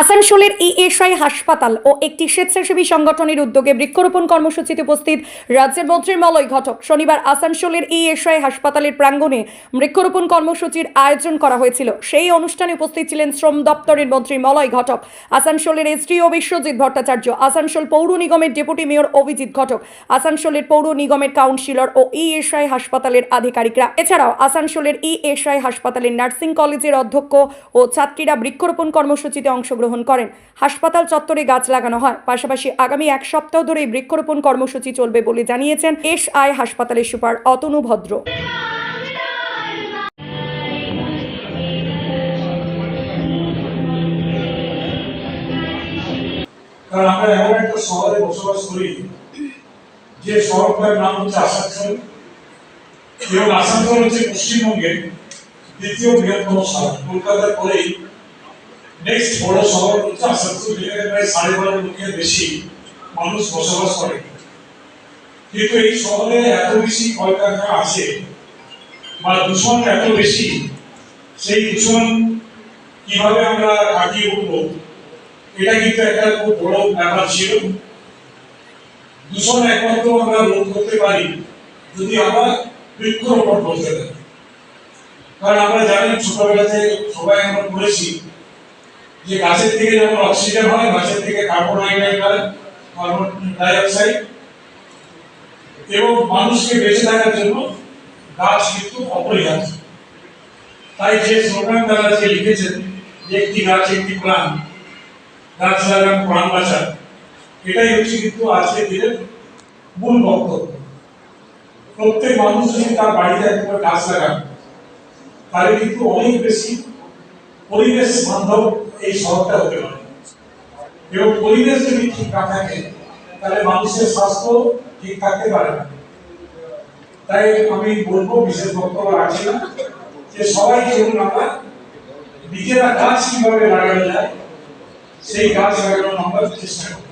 আসানসোলের ইএসআই হাসপাতাল ও একটি স্বেচ্ছাসেবী সংগঠনের উদ্যোগে বৃক্ষরোপণ কর্মসূচিতে উপস্থিত রাজ্যের মন্ত্রী মলয় ঘটক। শনিবার আসানসোলের ইএসআই হাসপাতালের প্রাঙ্গণে বৃক্ষরোপণ কর্মসূচির আয়োজন করা হয়েছিল। সেই অনুষ্ঠানে উপস্থিত ছিলেন শ্রম দপ্তরের মন্ত্রী মলয় ঘটক, আসানসোলের এসডিও বিশ্বজিৎ ভট্টাচার্য, আসানসোল পৌর নিগমের ডেপুটি মেয়র অভিজিৎ ঘটক, আসানসোলের পৌর নিগমের কাউন্সিলর ও ইএসআই হাসপাতালের আধিকারিকরা। এছাড়াও আসানসোলের ইএসআই হাসপাতালের নার্সিং কলেজের অধ্যক্ষ ও ছাত্রীরা বৃক্ষরোপণ কর্মসূচিতে অংশগ্রহণ করেন। হাসপাতাল চত্বরে গাছ লাগানো হয়। পাশাপাশি আগামী এক সপ্তাহ ধরে বৃক্ষরোপণ কর্মসূচি চলবে বলে জানিয়েছেন এস আই হাসপাতালের সুপার অতনু ভদ্র। কারণ আমরা এমন একটা শহরে বসবাস করি, যে শহরটার নাম হচ্ছে আসানসোল এবং আসানসোল হচ্ছে পশ্চিমবঙ্গের দ্বিতীয় বৃহত্তম শহর। কলকাতার পরেই নেক্সট বড় শহর আসানসোল যেখানে প্রায় সাড়ে বারো লক্ষের বেশি মানুষ বসবাস করে। কিন্তু এই শহরে এত বেশি কলকারখানা আছে বা দূষণ এত বেশি, সেই দূষণ কীভাবে আমরা কাটিয়ে উঠবো? এটা কিন্তু একটা খুব বড় ব্যাপার ছিল। দূষণ একমাত্র আমরা রোধ করতে পারি যদি আমরা বৃক্ষরোপণ করতে পারি। কারণ আমরা জানি ছোটবেলাতে সবাই আমরা পড়েছি যে গাছের থেকে যেমন অক্সিজেন হয়, গাছের থেকে কার্বন ডাইঅক্সাইড হয় এবং মানুষকে বেঁচে থাকার জন্য গাছ কিন্তু অপরিহার্য। তাই যে স্লোগান তারা আজকে লিখেছেন, যে একটি গাছ একটি প্রাণ, গাছ লাগান প্রাণ বাঁচান এটাই হচ্ছে কিন্তু আজকের দিনের মূল বক্তব্য। প্রত্যেক মানুষ যদি তার বাড়িতে একবার গাছ লাগান, তাহলে কিন্তু অনেক বেশি পরিবেশ বান্ধব এই শহরটা হতে পারে। এবং পরিবেশ যদি ঠিক না থাকে, তাহলে মানুষের স্বাস্থ্য ঠিক থাকতে পারে না। তাই আমি বলব, বিশেষ বক্তব্য রাখছি না, যে সবাই যেমন আমরা, নিজেরা গাছ কীভাবে লাগানো যায়, সেই গাছ লাগানোর আমরা চেষ্টা করি